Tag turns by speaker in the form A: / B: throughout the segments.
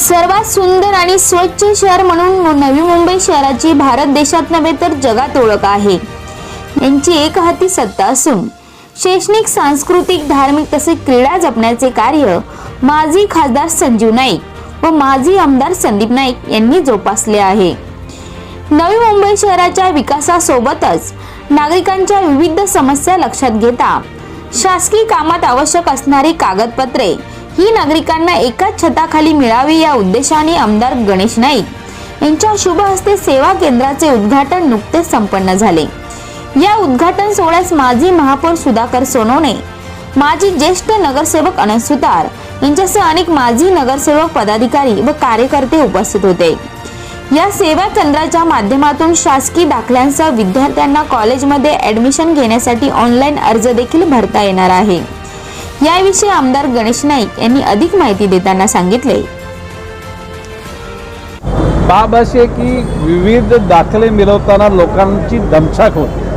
A: सर्वात सुंदर आणि स्वच्छ शहर म्हणून नवी मुंबई शहराची भारत देशात नव्हे तर जगात ओळख आहे. यांची एक हाती सत्ता असून शैक्षणिक सांस्कृतिक धार्मिक तसेच क्रीडा जपण्याचे कार्य माजी खासदार संजीव नाईक व माजी आमदार संदीप नाईक यांनी जोपासले आहे. नवी मुंबई शहराच्या विकासासोबतच नागरिकांच्या विविध समस्या लक्षात घेता शासकीय कामात आवश्यक असणारी कागदपत्रे ही नागरिकांना एकाच छताखाली मिळावी या उद्देशाने आमदार गणेश नाईक यांच्या शुभ हस्ते सेवा केंद्राचे उद्घाटन नुकतेच संपन्न झाले. या उद्घाटन सोहळ्यास माजी महापौर सुधाकर सोनवणे माजी ज्येष्ठ नगरसेवक अनंत सुतार यांच्यासह अनेक माजी नगरसेवक पदाधिकारी व कार्यकर्ते उपस्थित होते. या सेवा केंद्राच्या माध्यमातून शासकीय दाखल्यांसह विद्यार्थ्यांना कॉलेजमध्ये ऍडमिशन घेण्यासाठी ऑनलाईन अर्ज देखील भरता येणार आहे. याविषयी आमदार गणेश नाईक यांनी अधिक माहिती देताना सांगितले.
B: बाब अशी आहे की विविध दाखले मिळवताना लोकांची दमछाक होते.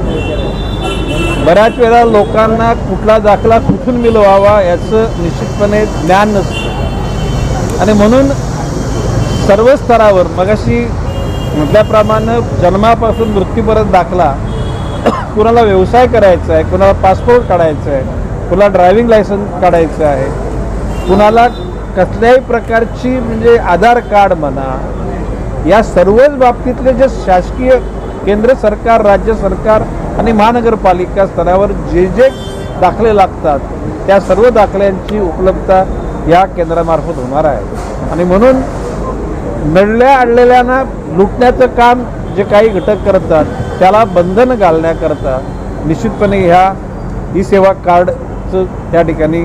B: बऱ्याच वेळा लोकांना कुठला दाखला कुठून मिळवावा याचं निश्चितपणे ज्ञान नसतं. आणि म्हणून सर्व स्तरावर मगाशी म्हटल्याप्रमाणे जन्मापासून मृत्यूपर्यंत दाखला कुणाला व्यवसाय करायचा आहे कुणाला पासपोर्ट काढायचा आहे कुणाला ड्रायव्हिंग लायसन्स काढायचं आहे कुणाला कसल्याही प्रकारची म्हणजे आधार कार्ड म्हणा या सर्वच बाबतीतले जे शासकीय केंद्र सरकार राज्य सरकार आणि महानगरपालिका स्तरावर जे जे दाखले लागतात त्या सर्व दाखल्यांची उपलब्धता या केंद्रामार्फत होणार आहे. आणि म्हणून नडल्या अडलेल्यांना लुटण्याचं काम जे काही घटक करतात त्याला बंधन घालण्याकरता निश्चितपणे ह्या ई सेवा कार्ड कार्डचं त्या ठिकाणी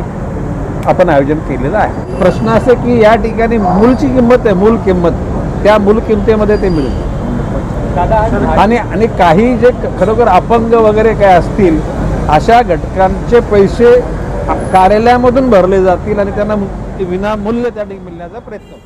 B: आपण आयोजन केलेलं आहे. प्रश्न असे की या ठिकाणी मूलची किंमत आहे मूल किंमत. त्या मूल किंमतीमध्ये ते मिळेल. आणि आणि काही जे खरोखर अपंग वगैरे काय असतील अशा घटकांचे पैसे कार्यालयामधून भरले जातील आणि त्यांना विनामूल्य त्या ठिकाणी मिळण्याचा प्रयत्न